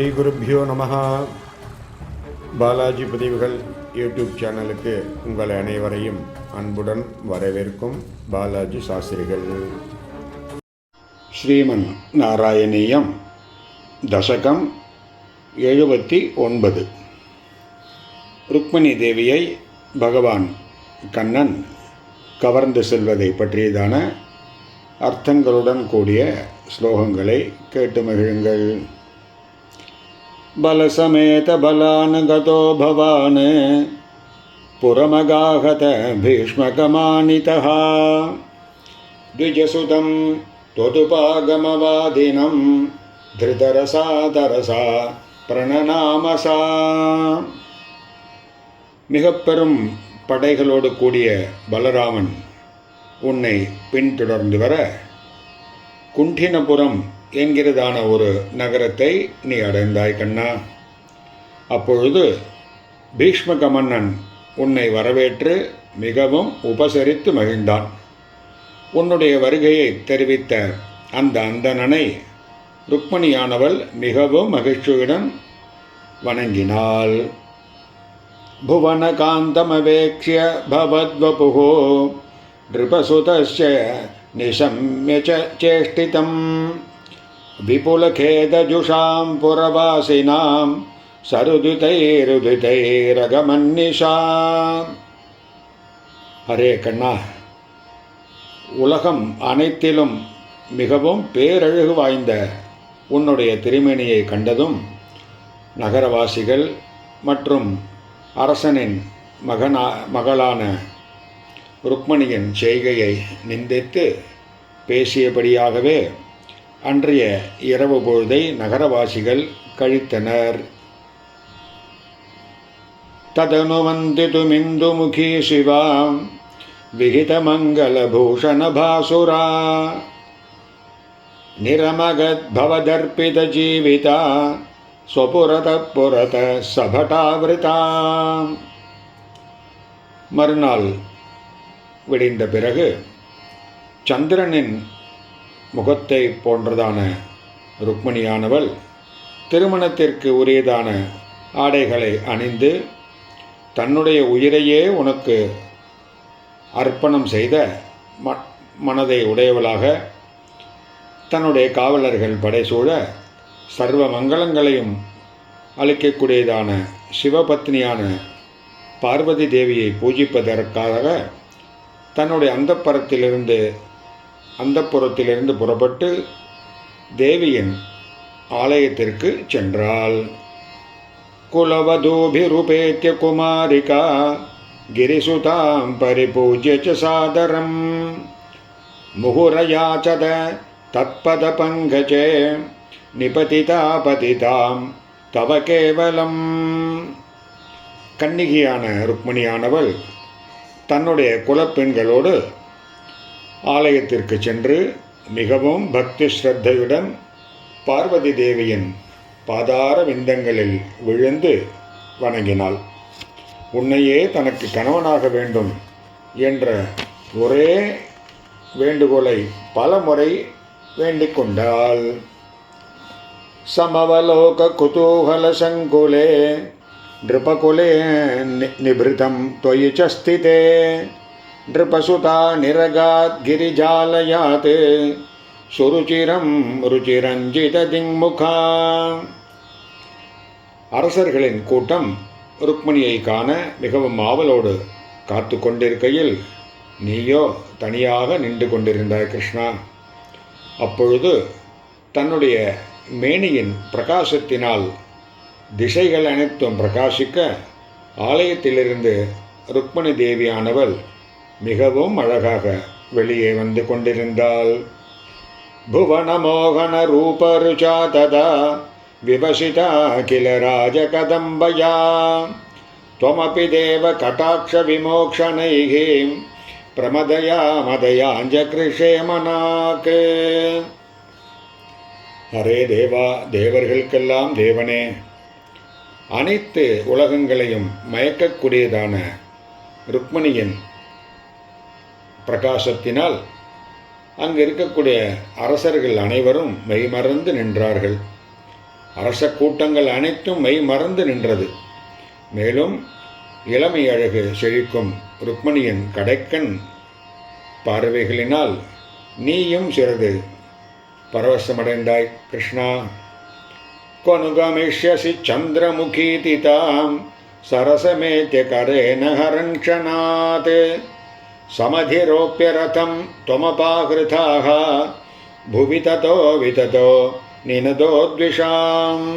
ஸ்ரீ குருப்பியோ பாலாஜி பதிவுகள் யூடியூப் சேனலுக்கு உங்கள் அனைவரையும் அன்புடன் வரவேற்கும் பாலாஜி சாஸ்திரிகள். ஸ்ரீமன் நாராயணீயம் தசகம் எழுபத்தி ஒன்பது. ருக்மிணி தேவியை பகவான் கண்ணன் கவர்ந்து செல்வதை பற்றியதான அர்த்தங்களுடன் கூடிய ஸ்லோகங்களை கேட்டு மகிழுங்கள். பலசமேத பலான் கதோ பவான் புறமகாகத பீஷ்மகமானிதः द्विजसुतं त्वदुपागमवादिनं धृतरसा तरसा பிரணநாமசா மிகப் பெரும் படைகளோடு கூடிய பலராமன் உன்னை பின்தொடர்ந்து வர குண்டினபுரம் என்கிறதான ஒரு நகரத்தை நீ அடைந்தாய் கண்ணா அப்பொழுது பீஷ்மக மன்னன் உன்னை வரவேற்று மிகவும் உபசரித்து மகிழ்ந்தான் உன்னுடைய வருகையை தெரிவித்த அந்த அந்தணனை ருக்மணியானவள் மிகவும் மகிழ்ச்சியுடன் வணங்கினாள் भुवनकान्तमवेक्ष्य भवद्वपुः नृपसुतस्य निशम्य च चेष्टितं विपुलखेदजुषां पुरवासिनां சருதுதைருதிதைரகமன்னிஷா ஹரே கண்ணா உலகம் அனைத்திலும் மிகவும் பேரழகு வாய்ந்த உன்னுடைய திருமேனியை கண்டதும் நகரவாசிகள் மற்றும் அரசனின் மகனா மகளான ருக்மணியின் செய்கையை நிந்தித்து பேசியபடியாகவே அன்றைய இரவு பொழுதை நகரவாசிகள் கழித்தனர். ததனுவந்திதுமிந்துமுகி சிவா விகிதமங்கலபூஷணபாசுரா ஜீவிதா ஸ்வபுரத புரத சபட்டாவிரதா மறுநாள் விடிந்த பிறகு சந்திரனின் முகத்தை போன்றதான ருக்மணியானவள் திருமணத்திற்கு உரியதான ஆடைகளை அணிந்து தன்னுடைய உயிரையே உனக்கு அர்ப்பணம் செய்த ம மனதை உடையவளாக தன்னுடைய காவலர்கள் படைசூழ சர்வ மங்களங்களையும் அளிக்கக்கூடியதான சிவபத்னியான பார்வதி தேவியை பூஜிப்பதற்காக தன்னுடைய அந்த புறத்திலிருந்து புறப்பட்டு தேவியின் ஆலயத்திற்கு சென்றாள். குலவதூபிருபேத்திய குமாரிகா கிரிசுதாம் பரிபூஜ்ய ச சாதரம். முகுரயாச்சத தத்பத பங்கஜே நிபதிதா பதிதாம் தவ கேவலம். கன்னிகையான ருக்மிணியானவள் தன்னுடைய குலப்பெண்களோடு ஆலயத்திற்கு சென்று மிகவும் பக்தி ஸ்ரத்தையுடன் பார்வதி தேவியின் பாதார விந்தங்களில் விழுந்து வணங்கினாள் உன்னையே தனக்கு கணவனாக வேண்டும் என்ற ஒரே வேண்டுகோளை பல முறை வேண்டிக் கொண்டாள் समवलोककुतूहलसङ्कुले नृपकुले नि- निभृतं त्वयि च स्थिते नृपसुता निरगाद्गिरिजालयात् சுருச்சிரம் ருச்சிரஞ்சிததிங்முகா அரசர்களின் கூட்டம் ருக்மிணியை காண மிகவும் ஆவலோடு காத்து கொண்டிருக்கையில் நீயோ தனியாக நின்று கொண்டிருந்தாய் கிருஷ்ணா அப்பொழுது தன்னுடைய மேனியின் பிரகாசத்தினால் திசைகள் அனைத்தும் பிரகாசிக்க ஆலயத்திலிருந்து ருக்மணி தேவியானவள் மிகவும் அழகாக வெளியே வந்து கொண்டிருந்தாள் புவனமோகன ரூபருச்சா ததா விவசிதா கில ராஜகதம்பயா त्वमपि देव कटाक्षविमोक्षणैः प्रमदया मदयाञ्जकृषे मनाक् ஹரே தேவா தேவர்களுக்கெல்லாம் தேவனே அனைத்து உலகங்களையும் மயக்கக்கூடியதான ருக்மணியின் பிரகாசத்தினால் அங்கு இருக்கக்கூடிய அரசர்கள் அனைவரும் மெய்மறந்து நின்றார்கள். அரச கூட்டங்கள் அனைத்தும் மெய் மறந்து நின்றது. மேலும் இளமை அழகு செழிக்கும் ருக்மணியின் கடைக்கண் பார்வைகளினால் நீயும் சிறிது பரவசமடைந்தாய் கிருஷ்ணா. கொனுகமிஷ்யசி சந்திரமுகீதி தாம் சரசமேத்ய கரேன ஹரங்ஷனாத் समधिरोप्य रथं त्वमपाकृताः भुवि ततो विततो நினதோத்விஷாம்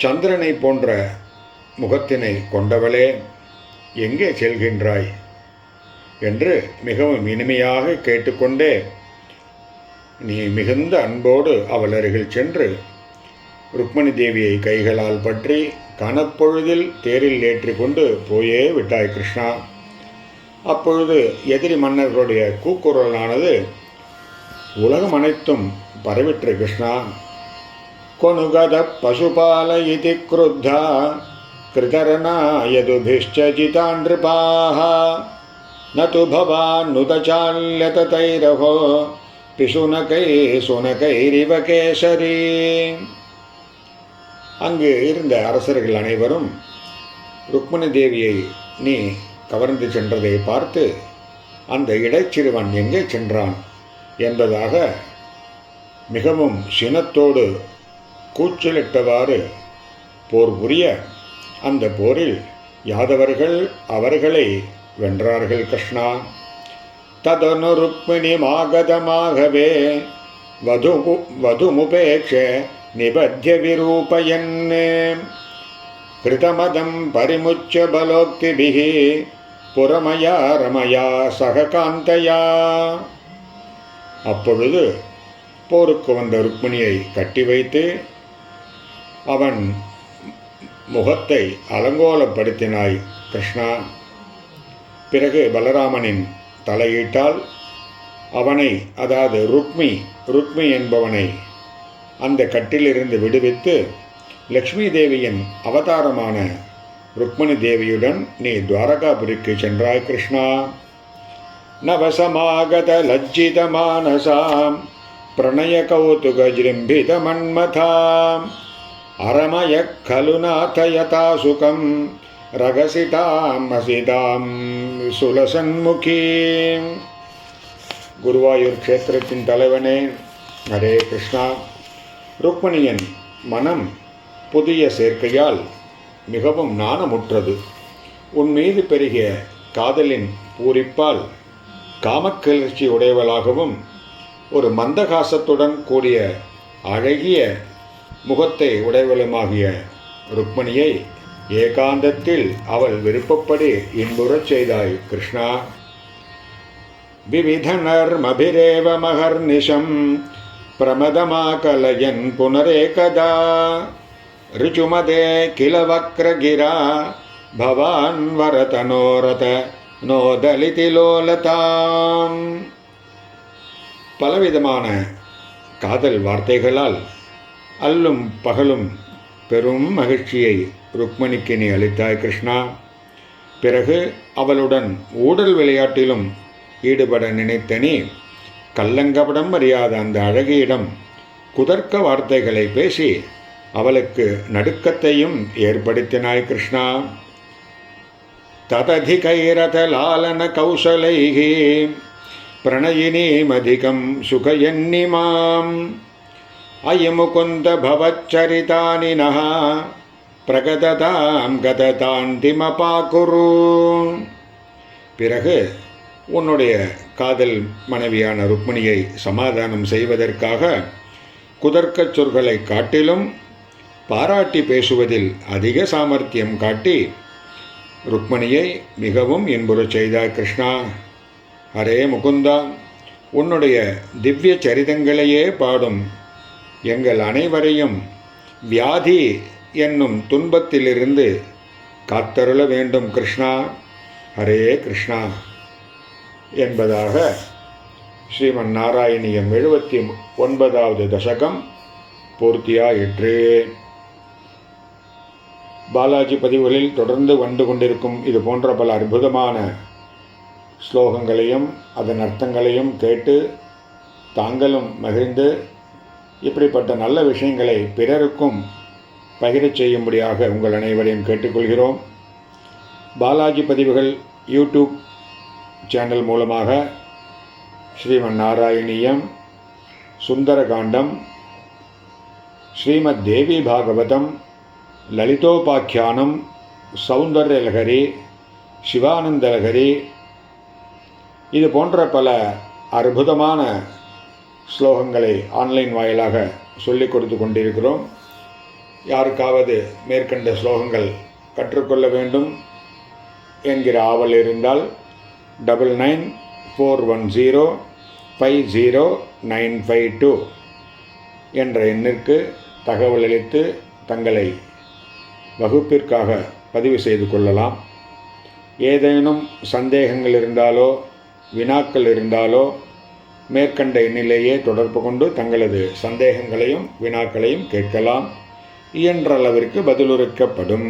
சந்திரனை போன்ற முகத்தினை கொண்டவளே எங்கே செல்கின்றாய் என்று மிகவும் இனிமையாக கேட்டுக்கொண்டே நீ மிகுந்த அன்போடு அவள் அருகில் சென்று ருக்மணி தேவியை கைகளால் பற்றி கனப்பொழுதில் தேரில் ஏற்றிக்கொண்டு போயே விட்டாய் கிருஷ்ணா அப்பொழுது எதிரி மன்னர்களுடைய கூக்குரலானது உலகம் அனைத்தும் பரவிற்று கிருஷ்ணா. கொனுகத பசுபால இது குருத்தா. கிருதரணா யதுபிஷ்டஜிதான் நிருபாக நது பவான் நுதச்சால்யத தைரகோ பிசுனகை சுனகைரிவ கேசரி. அங்கு இருந்த அரசர்கள் அனைவரும் ருக்மணி தேவியை நீ கவர்ந்து சென்றதை பார்த்து அந்த இடைச்சிறுவன் எங்கே சென்றான்? என்பதாக மிகவும் சினத்தோடு கூச்சலிட்டவாறு போர் புரிய அந்த போரில் யாதவர்கள் அவர்களை வென்றார்கள் கிருஷ்ணா. ததனு ருக்மிணி மாகதமாகவே வது வதுமுபேட்ச நிபத்திய கிருதமதம் பரிமுச்ச புறமயா ரமயா சககாந்தயா அப்பொழுது போருக்கு வந்த ருக்மிணியை கட்டி வைத்து அவன் முகத்தை அலங்கோலப்படுத்தினாய் கிருஷ்ணா பிறகு பலராமனின் தலையீட்டால் அவனை அதாவது ருக்மி ருக்மி என்பவனை அந்த கட்டிலிருந்து விடுவித்து லக்ஷ்மி தேவியின் அவதாரமான ருக்மணி தேவியுடன் நீ துவாரகாபுரிக்கு சென்றாய் கிருஷ்ணா. நவசமாகத லஜ்ஜித மானசாம் பிரணய கௌதுக ஜிம்பித மன்மதாம் அரமய கலுநாத யதா சுகம் ரகசிதாம் அசிதாம் சுலசன்முகீம் குருவாயூர் க்ஷேத்திரத்தின் தலைவனே ஹரே கிருஷ்ணா. ருக்மணியின் மனம் புதிய சேர்க்கையால் மிகவும் நாணமுற்றது உன் மீது பெருகிய காதலின் பூரிப்பால் காமக்கிளர்ச்சி உடையவளாகவும் ஒரு மந்தகாசத்துடன் கூடிய அழகிய முகத்தை உடையவளுமாகிய ருக்மணியை ஏகாந்தத்தில் அவள் விருப்பப்படி இன்புறச் செய்தாய் கிருஷ்ணா. விவிதனர்மபிரேவ மகர்நிஷம் பிரமதமாகலயன் புனரேகதா ऋचुमदे किल वक्रगिरा भवान् वरतनोरथ நோதலிதி லோலதாம் பலவிதமான காதல் வார்த்தைகளால் அல்லும் பகலும் பெரும் மகிழ்ச்சியை ருக்மணிக்கு நீ அளித்தாய் கிருஷ்ணா பிறகு அவளுடன் ஊடல் விளையாட்டிலும் ஈடுபட நினைத்த நீ கல்லங்கபடம் அறியாத அந்த அழகியிடம் குதர்க்க வார்த்தைகளை பேசி அவளுக்கு நடுக்கத்தையும் ஏற்படுத்தினாய் கிருஷ்ணா. தததிகைரதலாலன கௌசலைகி பிரணயினீமதிகம் சுகயன்னிமாம். அயமுகுந்த பவச்சரிதானி நக பிரகததாம் கததாந்திமபாகுரு பிறகு உன்னுடைய காதல் மனைவியான ருக்மிணியை சமாதானம் செய்வதற்காக குதர்க்கச் சொற்களை காட்டிலும் பாராட்டி பேசுவதில் அதிக சாமர்த்தியம் காட்டி ருக்மணியை மிகவும் இன்புறச் செய்தார் கிருஷ்ணா. ஹரே முகுந்தா உன்னுடைய திவ்ய சரிதங்களையே பாடும். எங்கள் அனைவரையும் வியாதி என்னும் துன்பத்திலிருந்து காத்தருள வேண்டும் கிருஷ்ணா. ஹரே கிருஷ்ணா. என்பதாக ஸ்ரீமன் நாராயணியம் எழுபத்தி ஒன்பதாவது தசகம் பூர்த்தியாயிற்று. பாலாஜி பதிவுகளில் தொடர்ந்து வந்து கொண்டிருக்கும் இது போன்ற பல அற்புதமான ஸ்லோகங்களையும் அதன் அர்த்தங்களையும் கேட்டு தாங்களும் மகிழ்ந்து இப்படிப்பட்ட நல்ல விஷயங்களை பிறருக்கும் பகிரச் செய்யும்படியாக உங்கள் அனைவரையும் கேட்டுக்கொள்கிறோம். பாலாஜி பதிவுகள் யூடியூப் சேனல் மூலமாக ஸ்ரீமன் நாராயணியம் சுந்தரகாண்டம் ஸ்ரீமத் தேவி பாகவதம் லலிதோபாக்கியானம் சௌந்தர்யலகரி சிவானந்தலகரி இது போன்ற பல அற்புதமான ஸ்லோகங்களை ஆன்லைன் வாயிலாக சொல்லிக் கொடுத்து கொண்டிருக்கிறோம். யாருக்காவது மேற்கண்ட ஸ்லோகங்கள் கற்றுக்கொள்ள வேண்டும் என்கிற ஆவல் இருந்தால் double nine four one zero five zero nine five two என்ற எண்ணிற்கு தகவல் அளித்து தங்களை வகுப்பிற்காக பதிவு செய்து கொள்ளலாம். ஏதேனும் சந்தேகங்கள் இருந்தாலோ வினாக்கள் இருந்தாலோ மேற்கண்ட எண்ணிலேயே தொடர்பு கொண்டு தங்களது சந்தேகங்களையும் வினாக்களையும் கேட்கலாம். இயன்ற அளவிற்கு பதிலுரைக்கப்படும்.